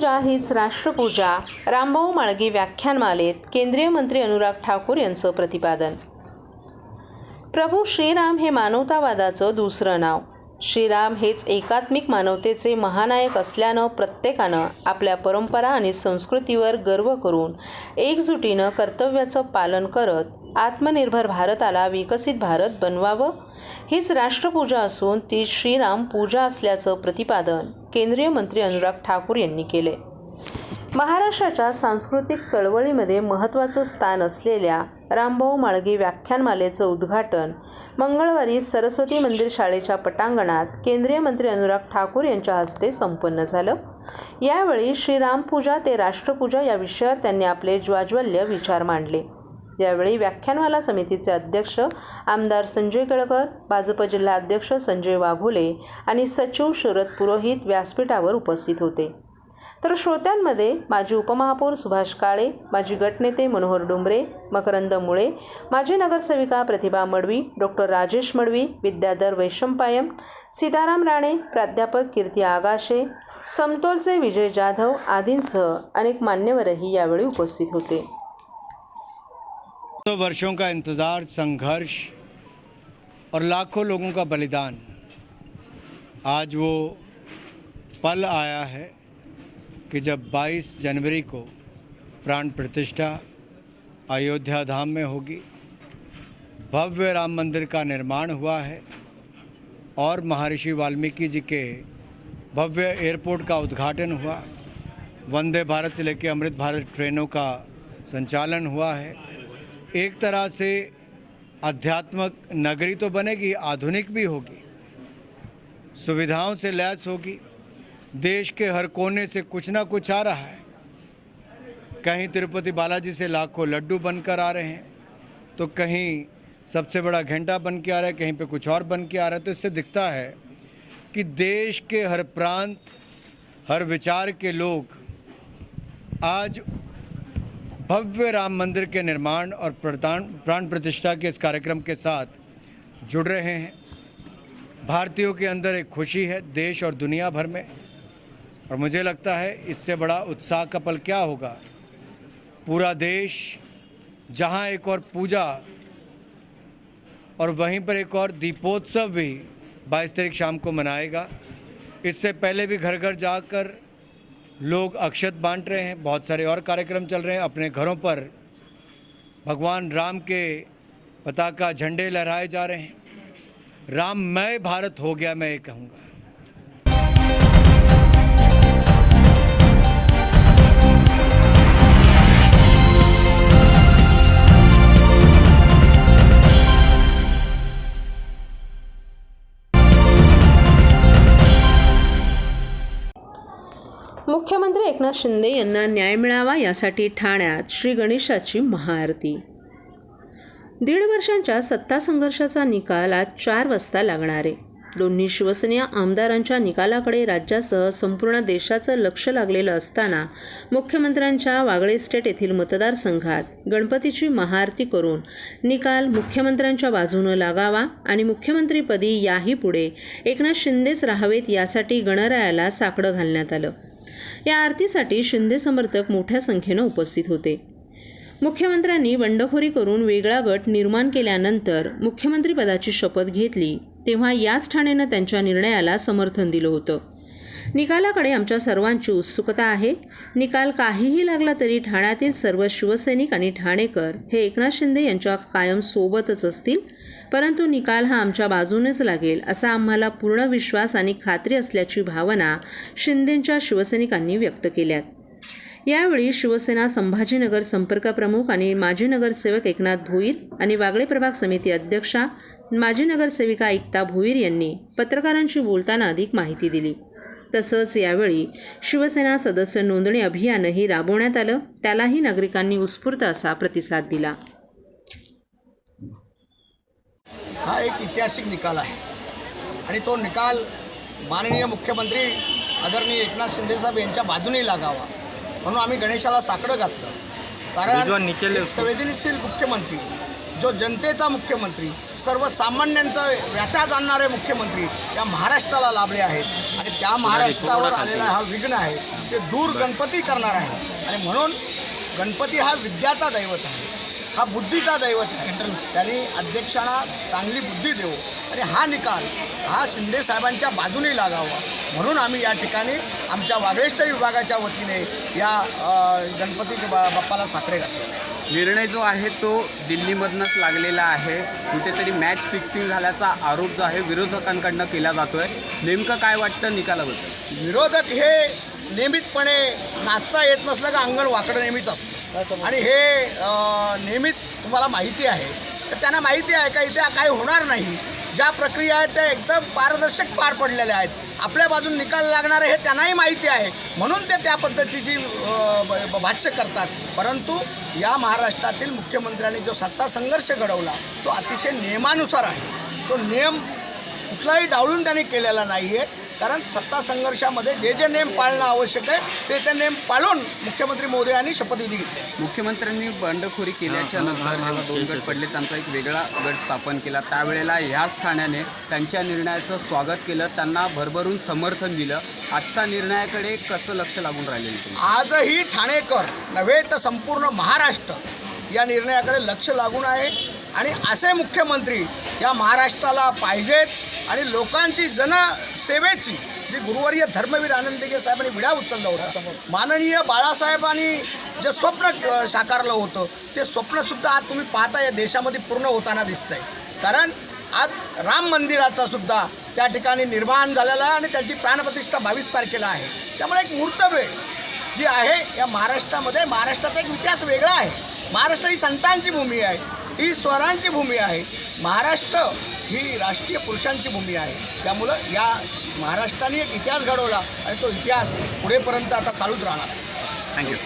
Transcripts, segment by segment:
पूजा हीच राष्ट्रपूजा. रामभाऊ माळगी व्याख्यानमालेत केंद्रीय मंत्री अनुराग ठाकूर यांचं प्रतिपादन. प्रभू श्रीराम हे मानवतावादाचं दुसरं नाव. श्रीराम हेच एकात्मिक मानवतेचे महानायक असल्यानं प्रत्येकानं आपल्या परंपरा आणि संस्कृतीवर गर्व करून एकजुटीनं कर्तव्याचं पालन करत आत्मनिर्भर भारताला विकसित भारत बनवावं हीच राष्ट्रपूजा असून ती श्रीराम पूजा असल्याचं प्रतिपादन. केंद्रीय मंत्री अनुराग ठाकूर यांनी केले. महाराष्ट्राच्या सांस्कृतिक चळवळीमध्ये महत्त्वाचं स्थान असलेल्या रामभाऊ माळगी व्याख्यानमालेचं उद्घाटन मंगळवारी सरस्वती मंदिर शाळेच्या पटांगणात केंद्रीय मंत्री अनुराग ठाकूर यांच्या हस्ते संपन्न झालं. यावेळी श्रीरामपूजा ते राष्ट्रपूजा या विषयावर त्यांनी आपले ज्वाज्वल्य विचार मांडले. यावेळी व्याख्यानमाला समितीचे अध्यक्ष आमदार संजय केळकर भाजप जिल्हा अध्यक्ष संजय वाघोले आणि सचिव शरद पुरोहित व्यासपीठावर उपस्थित होते. तर श्रोत्यांमध्ये माजी उपमहापौर सुभाष काळे माजी गटनेते मनोहर डुंबरे मकरंद मुळे माजी नगरसेविका प्रतिभा मडवी डॉक्टर राजेश मडवी विद्याधर वैशंपायम सीताराम राणे प्राध्यापक कीर्ती आगाशे समतोलचे विजय जाधव आदींसह अनेक मान्यवरही यावेळी उपस्थित होते. सौ वर्षों का इंतज़ार, संघर्ष और लाखों लोगों का बलिदान। आज वो पल आया है कि जब 22 जनवरी को प्राण प्रतिष्ठा अयोध्या धाम में होगी, भव्य राम मंदिर का निर्माण हुआ है और महर्षि वाल्मीकि जी के भव्य एयरपोर्ट का उद्घाटन हुआ। वंदे भारत से लेकर अमृत भारत ट्रेनों का संचालन हुआ है। एक तरह से आध्यात्मक नगरी तो बनेगी, आधुनिक भी होगी। सुविधाओं से लैस होगी। देश के हर कोने से कुछ ना कुछ आ रहा है। कहीं तिरुपति बालाजी से लाखों लड्डू बनकर आ रहे हैं तो कहीं सबसे बड़ा घंटा बन के आ रहा है, कहीं पे कुछ और बन के आ रहा है तो इससे दिखता है कि देश के हर प्रांत, हर विचार के लोग आज भव्य राम मंदिर के निर्माण और प्रदान, प्राण प्रतिष्ठा के इस कार्यक्रम के साथ जुड़ रहे हैं। भारतीयों के अंदर एक खुशी है देश और दुनिया भर में। और मुझे लगता है इससे बड़ा उत्साह का पल क्या होगा? पूरा देश जहाँ एक और पूजा और वहीं पर एक और दीपोत्सव भी बाईस तारीख शाम को मनाएगा। इससे पहले भी घर घर जाकर लोग अक्षत बांट रहे हैं, बहुत सारे और कार्यक्रम चल रहे हैं अपने घरों पर। भगवान राम के पताका झंडे लहराए जा रहे हैं। राम राममय भारत हो गया मैं ये कहूँगा। मुख्यमंत्री एकनाथ शिंदे यांना न्याय मिळावा यासाठी ठाण्यात श्री गणेशाची महाआरती. दीड वर्षांच्या सत्ता संघर्षाचा निकाल आज चार वाजता लागणार आहे. दोन्ही शिवसेना आमदारांच्या निकालाकडे राज्यासह संपूर्ण देशाचं लक्ष लागलेलं असताना मुख्यमंत्र्यांच्या वागळे स्टेट येथील मतदारसंघात गणपतीची महाआरती करून निकाल मुख्यमंत्र्यांच्या बाजूनं लागावा आणि मुख्यमंत्रीपदी याही पुढे एकनाथ शिंदेच राहावेत यासाठी गणरायाला साकडं घालण्यात आलं. या आरतीसाठी शिंदे समर्थक मोठ्या संख्येनं उपस्थित होते. मुख्यमंत्र्यांनी बंडखोरी करून वेगळा गट निर्माण केल्यानंतर मुख्यमंत्रीपदाची शपथ घेतली तेव्हा याच ठाण्यानं त्यांच्या निर्णयाला समर्थन दिलं होतं. निकालाकडे आमच्या सर्वांची उत्सुकता आहे. निकाल काहीही लागला तरी ठाण्यातील सर्व शिवसैनिक आणि ठाणेकर हे एकनाथ शिंदे यांच्या कायम सोबतच असतील परंतु निकाल हा आमच्या बाजूनेच लागेल असा आम्हाला पूर्ण विश्वास आणि खात्री असल्याची भावना शिंदेंच्या शिवसैनिकांनी व्यक्त केल्यात. यावेळी शिवसेना संभाजीनगर संपर्क प्रमुख आणि माजी नगरसेवक एकनाथ भोईर आणि वागळे प्रभाग समिती अध्यक्षा माजी नगरसेविका एकता भोईर यांनी पत्रकारांशी बोलताना अधिक माहिती दिली. तसंच यावेळी शिवसेना सदस्य नोंदणी अभियानही राबवण्यात आलं त्यालाही नागरिकांनी उत्स्फूर्त असा प्रतिसाद दिला. हा एक ऐतिहासिक निकाल आहे. आणि तो निकाल माननीय मुख्यमंत्री आदरणीय एकनाथ शिंदेसाहेब यांच्या बाजूने लागावा. म्हणून आम्ही गणेशाला साकडं घातलं. कारण संवेदनशील मुख्यमंत्री जो जनतेचा मुख्यमंत्री सर्वसामान्यांचा व्यथा जाणणारे मुख्यमंत्री या महाराष्ट्राला लाभले आहेत. आणि त्या महाराष्ट्रावर आलेला हा विघ्न आहे ते दूर गणपती करणार आहे. आणि म्हणून गणपती हा विद्याचा दैवत आहे. हा बुद्धीचा दैवत आहे त्यांनी अध्यक्षांना चांगली बुद्धी देऊ आणि हा निकाल हा शिंदे साहेबांच्या बाजूने लागावा. म्हणून आम्ही या ठिकाणी आमच्या वागळेश्वर विभागाच्या वतीने या गणपती बा- बाप्पाला साखरे घातले. निर्णय जो आहे तो दिल्लीमधनंच लागलेला आहे. कुठेतरी मॅच फिक्सिंग झाल्याचा आरोप जो आहे विरोधकांकडनं केला जातोय. नेमकं काय वाटतं निकालाबद्दल? विरोधक हे नियमितपणे नाचता येत नसलं का अंगण वाकडं नेहमीच असतं. आणि हे नेहमीच तुम्हाला माहिती आहे. तर त्यांना माहिती आहे का इथे काय होणार नाही? ज्या प्रक्रिया आहेत त्या एकदम पारदर्शक पार पडलेल्या आहेत. आपल्या बाजून निकाल लागणार हे त्यांनाही माहिती आहे. म्हणून ते त्या पद्धतीची भाष्य करतात. परंतु या महाराष्ट्रातील मुख्यमंत्र्यांनी जो सत्ता संघर्ष घडवला तो अतिशय नियमानुसार आहे. तो नियम कुठलाही डावळून त्यांनी केलेला नाही आहे कारण सत्ता संघर्षामध्ये जे जे नेम पाळणं आवश्यक आहे ते ते नेम पाळून मुख्यमंत्री मोदयांनी शपथविधी घेतले. मुख्यमंत्र्यांनी बंडखोरी केल्याच्यानंतर जेव्हा दोन गट पडले त्यांचा एक वेगळा गट स्थापन केला. त्यावेळेला ह्याच ठाण्याने त्यांच्या निर्णयाचं स्वागत केलं त्यांना भरभरून समर्थन दिलं. आजच्या निर्णयाकडे कसं लक्ष लागून राहिलेलं तुम्ही आजही ठाणेकर नव्हे तर संपूर्ण महाराष्ट्र या निर्णयाकडे लक्ष लागून आहे. आणि असे मुख्यमंत्री या महाराष्ट्राला पाहिजेत आणि लोकांची जनसेवेची जी गुरुवर्य धर्मवीर आनंदगे साहेबांनी विडा उचलला होता. माननीय बाळासाहेबांनी जे स्वप्न साकारलं होतं ते स्वप्नसुद्धा आज तुम्ही पाहता या देशामध्ये पूर्ण होताना दिसतंय. कारण आज राम मंदिराचा सुद्धा त्या ठिकाणी निर्माण झालेला आहे आणि त्याची प्राणप्रतिष्ठा बावीस तारखेला आहे. त्यामुळे एक मूर्त वेळ जी आहे या महाराष्ट्रामध्ये. महाराष्ट्राचा एक इतिहास वेगळा आहे. महाराष्ट्र ही संतांची भूमी आहे. ही स्वरांची भूमी आहे. महाराष्ट्र ही राष्ट्रीय पुरुषांची भूमी आहे. त्यामुळं या महाराष्ट्राने एक इतिहास घडवला आणि तो इतिहास पुढेपर्यंत आता चालूच राहणार. आहे थँक्यू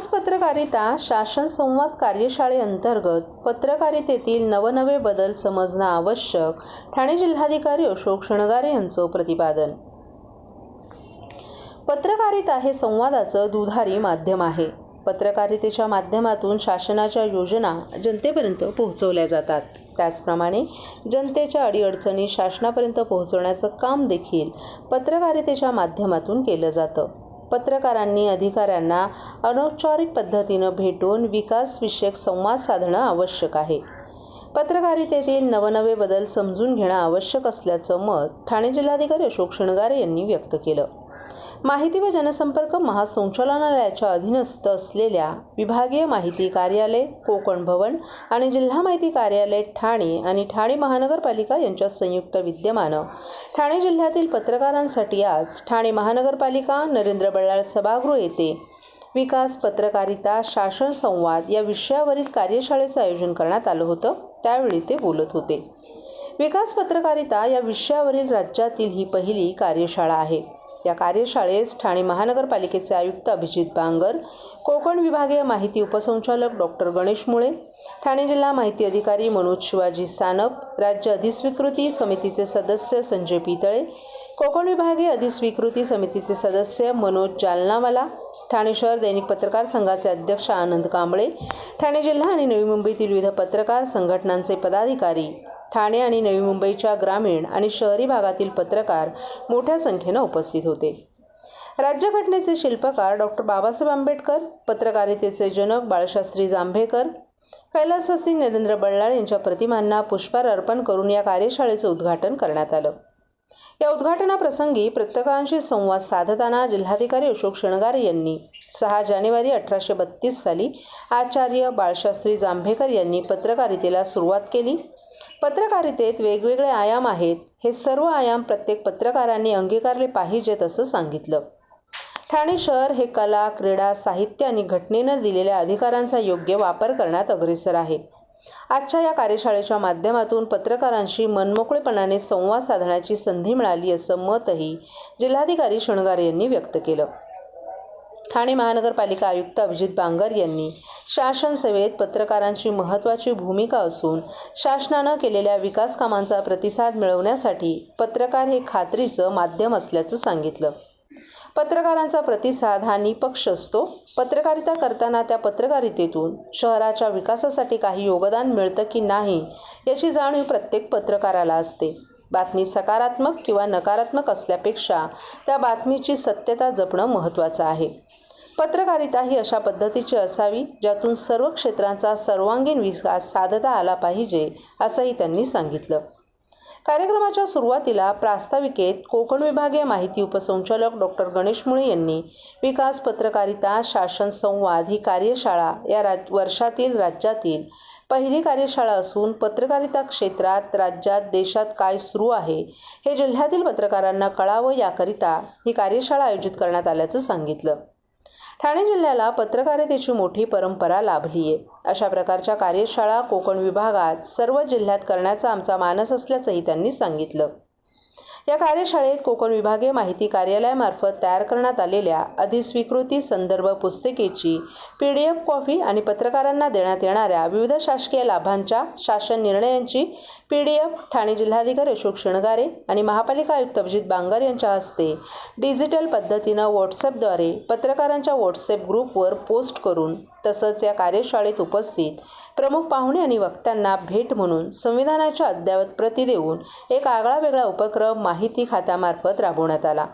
विकास पत्रकारिता शासन संवाद कार्यशाळेअंतर्गत पत्रकारितेतील नवनवे बदल समजणं आवश्यक ठाणे जिल्हाधिकारी अशोक शणगारे यांचं प्रतिपादन. पत्रकारिता हे संवादाचं दुधारी माध्यम आहे. पत्रकारितेच्या माध्यमातून शासनाच्या योजना जनतेपर्यंत पोहोचवल्या जातात. त्याचप्रमाणे जनतेच्या अडीअडचणी शासनापर्यंत पोहोचवण्याचं काम देखील पत्रकारितेच्या माध्यमातून केलं जातं. पत्रकारांनी अधिकाऱ्यांना अनौपचारिक पद्धतीनं भेटून विकासविषयक संवाद साधणं आवश्यक आहे. पत्रकारितेतील नवनवे बदल समजून घेणं आवश्यक असल्याचं मत ठाणे जिल्हाधिकारी अशोक शृंगारे यांनी व्यक्त केलं. माहिती व जनसंपर्क महासंचालनालयाच्या अधीनस्थ असलेल्या विभागीय माहिती कार्यालय कोकण भवन आणि जिल्हा माहिती कार्यालय ठाणे आणि ठाणे महानगरपालिका यांच्या संयुक्त विद्यमानं ठाणे जिल्ह्यातील पत्रकारांसाठी आज ठाणे महानगरपालिका नरेंद्र बळ्ळाळ सभागृह येथे विकास पत्रकारिता शासन संवाद या विषयावरील कार्यशाळेचं आयोजन करण्यात आलं होतं. त्यावेळी ते बोलत होते. विकास पत्रकारिता या विषयावरील राज्यातील ही पहिली कार्यशाळा आहे. या कार्यशाळेस ठाणे महानगरपालिकेचे आयुक्त अभिजित बांगर कोकण विभागीय माहिती उपसंचालक डॉक्टर गणेश मुळे ठाणे जिल्हा माहिती अधिकारी मनोज शिवाजी सानप राज्य अधिस्वीकृती समितीचे सदस्य संजय पितळे कोकण विभागीय अधिस्वीकृती समितीचे सदस्य मनोज जालनावाला ठाणे शहर दैनिक पत्रकार संघाचे अध्यक्ष आनंद कांबळे ठाणे जिल्हा आणि नवी मुंबईतील विविध पत्रकार संघटनांचे पदाधिकारी ठाणे आणि नवी मुंबईच्या ग्रामीण आणि शहरी भागातील पत्रकार मोठ्या संख्येनं उपस्थित होते. राज्यघटनेचे शिल्पकार डॉक्टर बाबासाहेब आंबेडकर पत्रकारितेचे जनक बाळशास्त्री जांभेकर कैलासवासी नरेंद्र बल्लाळ यांच्या प्रतिमांना पुष्पार अर्पण करून या कार्यशाळेचं उद्घाटन करण्यात आलं. या उद्घाटनाप्रसंगी प्रत्येकांशी संवाद साधताना जिल्हाधिकारी अशोक शणगारे यांनी सहा जानेवारी अठराशे बत्तीस साली आचार्य बाळशास्त्री जांभेकर यांनी पत्रकारितेला सुरुवात केली. पत्रकारितेत वेगवेगळे आयाम आहेत. हे सर्व आयाम प्रत्येक पत्रकारांनी अंगीकारले पाहिजेत असं सांगितलं. ठाणे शहर हे कला क्रीडा साहित्य आणि घटनेनं दिलेल्या अधिकारांचा योग्य वापर करण्यात अग्रेसर आहे. आजच्या या कार्यशाळेच्या माध्यमातून पत्रकारांशी मनमोकळेपणाने संवाद साधण्याची संधी मिळाली असं मतही जिल्हाधिकारी शृंगारे यांनी व्यक्त केलं. ठाणे महानगरपालिका आयुक्त अभिजित बांगर यांनी शासन सेवेत पत्रकारांची महत्त्वाची भूमिका असून शासनानं केलेल्या विकास कामांचा प्रतिसाद मिळवण्यासाठी पत्रकार हे खात्रीचं माध्यम असल्याचं सांगितलं. पत्रकारांचा प्रतिसाद हा निपक्ष असतो. पत्रकारिता करताना त्या पत्रकारितेतून शहराच्या विकासासाठी काही योगदान मिळतं की नाही याची जाणीव प्रत्येक पत्रकाराला असते. बातमी सकारात्मक किंवा नकारात्मक असल्यापेक्षा त्या बातमीची सत्यता जपणं महत्त्वाचं आहे. पत्रकारिता ही अशा पद्धतीची असावी ज्यातून सर्व क्षेत्रांचा सर्वांगीण विकास साधता आला पाहिजे असंही त्यांनी सांगितलं. कार्यक्रमाच्या सुरुवातीला प्रास्ताविकेत कोकण विभागीय माहिती उपसंचालक डॉक्टर गणेश मुळे यांनी विकास पत्रकारिता शासन संवाद ही कार्यशाळा या राज वर्षातील राज्यातील पहिली कार्यशाळा असून पत्रकारिता क्षेत्रात राज्यात देशात काय सुरू आहे हे जिल्ह्यातील पत्रकारांना कळावं याकरिता ही कार्यशाळा आयोजित करण्यात आल्याचं सांगितलं. ठाणे जिल्ह्याला पत्रकारितेची मोठी परंपरा लाभली आहे अशा प्रकारच्या कार्यशाळा कोकण विभागात सर्व जिल्ह्यात करण्याचा आमचा मानस असल्याचंही त्यांनी सांगितलं. या कार्यशाळेत कोकण विभागीय माहिती कार्यालयामार्फत तयार करण्यात आलेल्या अधिस्वीकृती संदर्भ पुस्तिकेची पी डी एफ कॉपी आणि पत्रकारांना देण्यात येणाऱ्या विविध शासकीय लाभांच्या शासन निर्णयांची पी डी एफ ठाणे जिल्हाधिकारी अशोक शिणगारे आणि महापालिका आयुक्त अभिजित बांगर यांच्या हस्ते डिजिटल पद्धतीनं व्हॉट्सअपद्वारे पत्रकारांच्या व्हॉट्सअप ग्रुपवर पोस्ट करून तसंच या कार्यशाळेत उपस्थित प्रमुख पाहुणे आणि वक्त्यांना भेट म्हणून संविधानाच्या अद्ययावत प्रती देऊन एक आगळा वेगळा उपक्रम माहिती खात्यामार्फत राबवण्यात आला.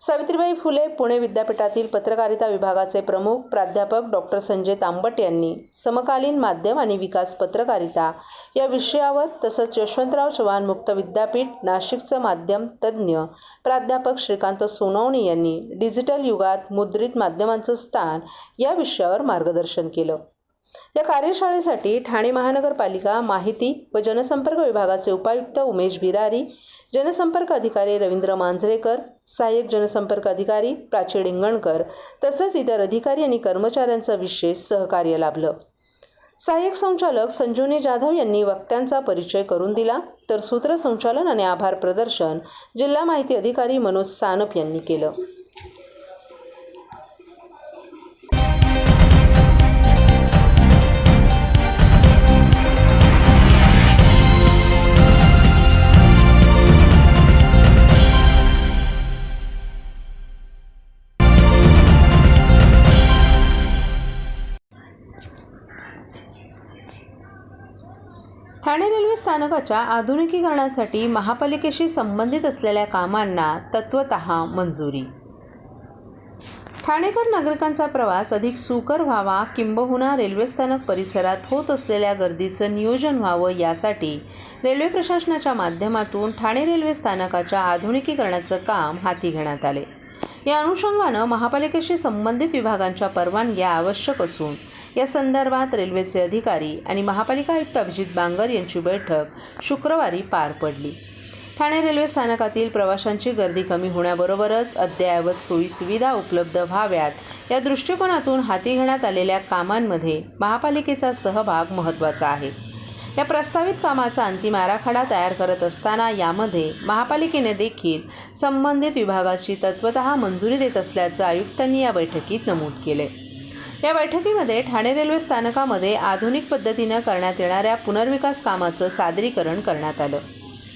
सावित्रीबाई फुले पुणे विद्यापीठातील पत्रकारिता विभागाचे प्रमुख प्राध्यापक डॉक्टर संजय तांबट यांनी समकालीन माध्यम आणि विकास पत्रकारिता या विषयावर तसंच यशवंतराव चव्हाण मुक्त विद्यापीठ नाशिकचं माध्यम तज्ज्ञ प्राध्यापक श्रीकांत सोनवणे यांनी डिजिटल युगात मुद्रित माध्यमांचं स्थान या विषयावर मार्गदर्शन केलं. या कार्यशाळेसाठी ठाणे महानगरपालिका माहिती व जनसंपर्क विभागाचे उपायुक्त उमेश बिरारी जनसंपर्क अधिकारी रवींद्र मांजरेकर सहाय्यक जनसंपर्क अधिकारी प्राची डिंगणकर तसंच इतर अधिकारी आणि कर्मचाऱ्यांचं विशेष सहकार्य लाभलं. सहाय्यक संचालक संजीवनी जाधव यांनी वक्त्यांचा परिचय करून दिला. तर सूत्रसंचालन आणि आभार प्रदर्शन जिल्हा माहिती अधिकारी मनोज सानप यांनी केलं. स्थानकाच्या आधुनिकीकरणासाठी महापालिकेशी संबंधित असलेल्या कामांना तत्वत मंजुरी. ठाणेकर नागरिकांचा प्रवास अधिक सुकर व्हावा किंबहुना रेल्वे स्थानक परिसरात होत असलेल्या गर्दीचं नियोजन व्हावं यासाठी रेल्वे प्रशासनाच्या माध्यमातून ठाणे रेल्वे स्थानकाच्या आधुनिकीकरणाचं काम हाती घेण्यात आले. या अनुषंगानं महापालिकेशी संबंधित विभागांच्या परवानग्या आवश्यक असून या संदर्भात रेल्वेचे अधिकारी आणि महापालिका आयुक्त अभिजित बांगर यांची बैठक शुक्रवारी पार पडली. ठाणे रेल्वे स्थानकातील प्रवाशांची गर्दी कमी होण्याबरोबरच अद्ययावत सोयीसुविधा उपलब्ध व्हाव्यात या दृष्टिकोनातून हाती घेण्यात आलेल्या कामांमध्ये महापालिकेचा सहभाग महत्त्वाचा आहे. या प्रस्तावित कामाचा अंतिम आराखडा तयार करत असताना यामध्ये महापालिकेने देखील संबंधित विभागाची तत्वत मंजुरी देत असल्याचं आयुक्तांनी या बैठकीत नमूद केले. या बैठकीमध्ये ठाणे रेल्वे स्थानकामध्ये आधुनिक पद्धतीनं करण्यात येणाऱ्या पुनर्विकास कामाचं सादरीकरण करण्यात आलं.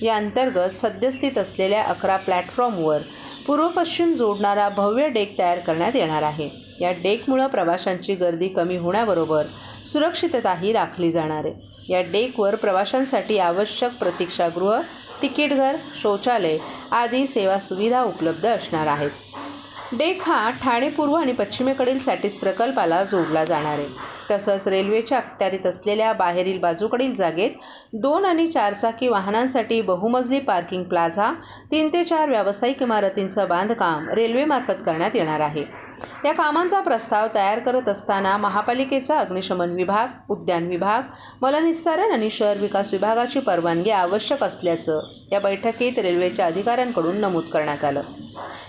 या अंतर्गत सद्यस्थित असलेल्या अकरा प्लॅटफॉर्मवर पूर्व पश्चिम जोडणारा भव्य डेक तयार करण्यात येणार आहे. या डेकमुळं प्रवाशांची गर्दी कमी होण्याबरोबर सुरक्षितताही राखली जाणार आहे. या डेकवर प्रवाशांसाठी आवश्यक प्रतीक्षागृह तिकीटघर शौचालय आदी सेवा सुविधा उपलब्ध असणार आहेत. डेक हा ठाणे पूर्व आणि पश्चिमेकडील सॅटिस प्रकल्पाला जोडला जाणार आहे. तसंच रेल्वेच्या अखत्यारीत असलेल्या बाहेरील बाजूकडील जागेत दोन आणि चारचाकी वाहनांसाठी बहुमजली पार्किंग प्लाझा तीन ते चार व्यावसायिक इमारतींचं बांधकाम रेल्वेमार्फत करण्यात येणार आहे. या कामांचा प्रस्ताव तयार करत असताना महापालिकेचा अग्निशमन विभाग उद्यान विभाग मलनिस्सारण आणि शहर विकास विभागाची परवानगी आवश्यक असल्याचं या बैठकीत रेल्वेच्या अधिकाऱ्यांकडून नमूद करण्यात आलं.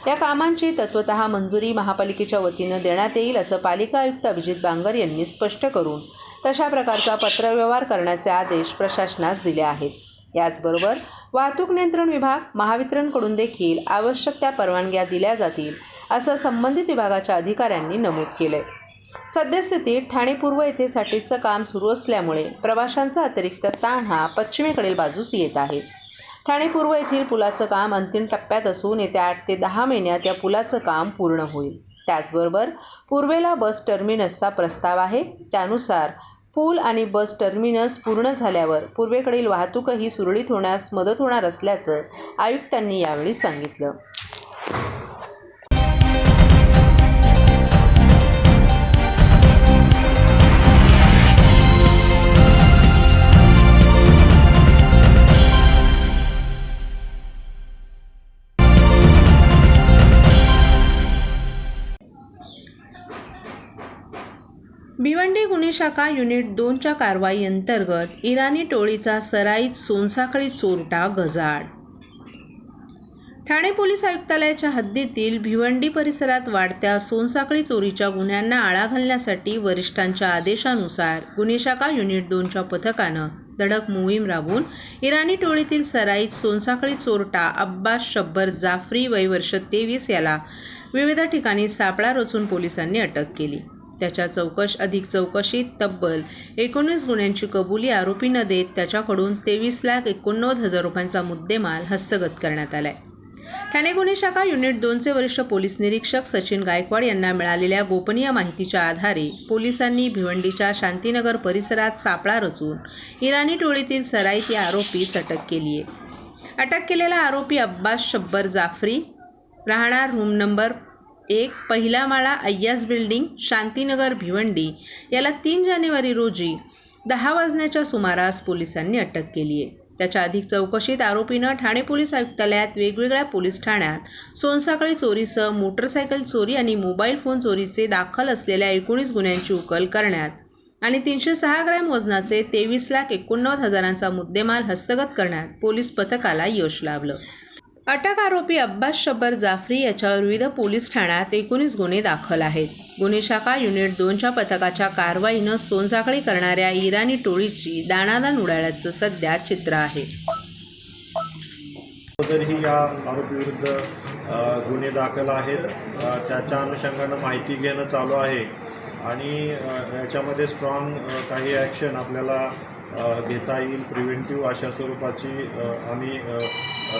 या कामांची तत्वत मंजुरी महापालिकेच्या वतीनं देण्यात येईल असं पालिका आयुक्त अभिजित बांगर यांनी स्पष्ट करून तशा प्रकारचा पत्रव्यवहार करण्याचे आदेश प्रशासनास दिले आहेत. याचबरोबर वाहतूक नियंत्रण विभाग महावितरणकडून देखील आवश्यक त्या परवानग्या दिल्या जातील असं संबंधित विभागाच्या अधिकाऱ्यांनी नमूद केलंय. सद्यस्थितीत ठाणे पूर्व येथे साठीचं काम सुरू असल्यामुळे प्रवाशांचा अतिरिक्त ताण हा पश्चिमेकडील बाजूस येत आहे. ठाणे पूर्व येथील पुलाचं काम अंतिम टप्प्यात असून येत्या आठ ते दहा महिन्यात या पुलाचं काम पूर्ण होईल. त्याचबरोबर पूर्वेला बस टर्मिनसचा प्रस्ताव आहे. त्यानुसार पूल आणि बस टर्मिनस पूर्ण झाल्यावर पूर्वेकडील वाहतूकही सुरळीत होण्यास मदत होणार असल्याचं आयुक्तांनी यावेळी सांगितलं. भिवंडी गुन्हे शाखा युनिट दोनच्या कारवाई अंतर्गत इराणी टोळीचा सराईत सोनसाखळी चोरटा गजाड ठाणे पोलीस आयुक्तालयाच्या हद्दीतील भिवंडी परिसरात वाढत्या सोनसाखळी चोरीच्या गुन्ह्यांना आळा घालण्यासाठी वरिष्ठांच्या आदेशानुसार गुन्हे शाखा युनिट दोनच्या पथकानं धडक मोहीम राबवून इराणी टोळीतील सराईत सोनसाखळी चोरटा अब्बास शब्बर जाफरी वय वर्ष तेवीस याला विविध ठिकाणी सापळा रचून पोलिसांनी अटक केली. त्याच्या चौकश अधिक चौकशीत तब्बल एकोणीस गुन्ह्यांची कबुली आरोपी न देत त्याच्याकडून तेवीस लाख एकोणनव्वद हजार रुपयांचा मुद्देमाल हस्तगत करण्यात आलाय. ठाणे गुन्हे शाखा युनिट दोनचे वरिष्ठ पोलीस निरीक्षक सचिन गायकवाड यांना मिळालेल्या गोपनीय माहितीच्या आधारे पोलिसांनी भिवंडीच्या शांतीनगर परिसरात सापळा रचून इराणी टोळीतील सराईत या आरोपीस अटक केली आहे. अटक केलेला आरोपी अब्बास शब्बर जाफरी राहणार रूम नंबर एक पहिला माळा अय्यास बिल्डिंग शांतीनगर भिवंडी याला तीन जानेवारी रोजी दहा वाजण्याच्या सुमारास पोलिसांनी अटक केली आहे. त्याच्या अधिक चौकशीत आरोपीनं ठाणे पोलीस आयुक्तालयात वेगवेगळ्या पोलीस ठाण्यात सोनसाखळी चोरीसह मोटरसायकल चोरी आणि मोबाईल फोन चोरीचे दाखल असलेल्या एकोणीस गुन्ह्यांची उकल करण्यात आणि तीनशे सहा ग्रॅम वजनाचे तेवीस लाख एकोणनव्वद हजारांचा मुद्देमाल हस्तगत करण्यात पोलीस पथकाला यश लाभलं. अटक आरोपी अब्बास शब्बर जाफरी याच्यावर विविध पोलीस ठाण्यात एकोणीस गुन्हे दाखल आहेत. गुन्हे शाखा युनिट दोनच्या पथकाच्या कारवाईनं सोनसाखळी करणाऱ्या इराणी टोळीची दाणादाण उडाल्याचं सध्या चित्र आहे. या आरोपीविरुद्ध गुन्हे दाखल आहेत. त्याच्या अनुषंगानं माहिती घेणं चालू आहे. आणि याच्यामध्ये स्ट्रॉंग काही ॲक्शन आपल्याला घेता येईल. प्रिव्हेंटिव्ह अशा स्वरूपाची आम्ही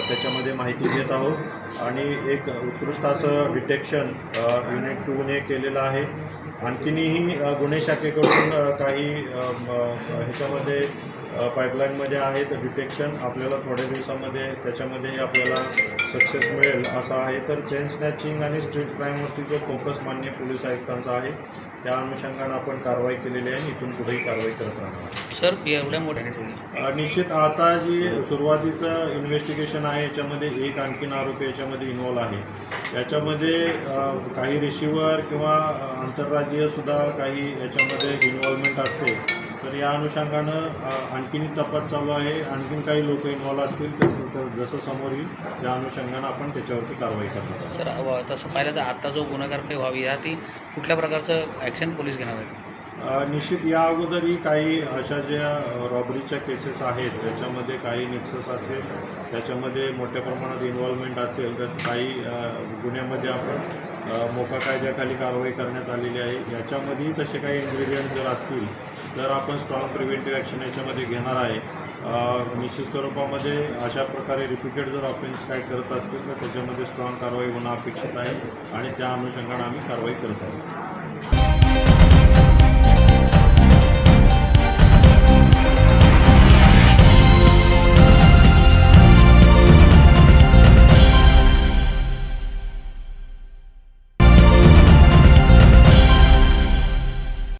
त्याच्यामध्ये माहिती घेत आहोत. आणि एक उत्कृष्ट असं डिटेक्शन युनिट टूने केलेलं आहे. आणखीनही गुन्हे शाखेकडून काही ह्याच्यामध्ये पाईपलाईनमध्ये आहेत डिटेक्शन आपल्याला थोड्या दिवसामध्ये त्याच्यामध्ये आपल्याला सक्सेस मिळेल असं आहे. तर चेन स्नॅचिंग आणि स्ट्रीट क्राईमवरती जो फोकस मान्य पोलीस आयुक्तांचा आहे त्या अनुषंगानं आपण कारवाई केलेली आहे. आणि इथून पुढेही कारवाई करत राहणार आहे. सर एवढ्या अ, निश्चित आता जी सुरुवातीचं इन्व्हेस्टिगेशन आहे याच्यामध्ये एक आणखीन आरोपी याच्यामध्ये इन्वॉल्व आहे. याच्यामध्ये काही रिसिव्हर किंवा अ, आंतरराज्यीय सुद्धा काही याच्यामध्ये इन्व्हॉल्वमेंट असते. तर या अनुषंगानं आणखीन तपास चालू आहे. आणखीन काही लोक इन्वॉल्व असतील तर जसं समोर येईल त्या अनुषंगानं आपण त्याच्यावरती कारवाई करणार सर तसं पाहिलं तर आता जो गुन्हेगार व्हावी यासाठी कुठल्या प्रकारचं ॲक्शन पोलीस घेणार आहेत? निश्चित या अगोदरही काही अशा ज्या रॉबरीच्या केसेस आहेत त्याच्यामध्ये काही निक्सस असेल त्याच्यामध्ये मोठ्या प्रमाणात इन्व्हॉल्वमेंट असेल तर काही गुन्ह्यामध्ये आपण मोका कायद्याखाली कारवाई करण्यात आलेली आहे. याच्यामध्येही तसे काही इन्ग्रेडियंट जर असतील तर आपण स्ट्रॉंग प्रिव्हेंटिव्ह ॲक्शन याच्यामध्ये घेणार आहे निश्चित स्वरूपामध्ये अशा प्रकारे रिपीटेड जर ऑफेन्स काय करत असतील तर त्याच्यामध्ये स्ट्रॉंग कारवाई होणं अपेक्षित आहे आणि त्या अनुषंगाने आम्ही कारवाई करत आहोत.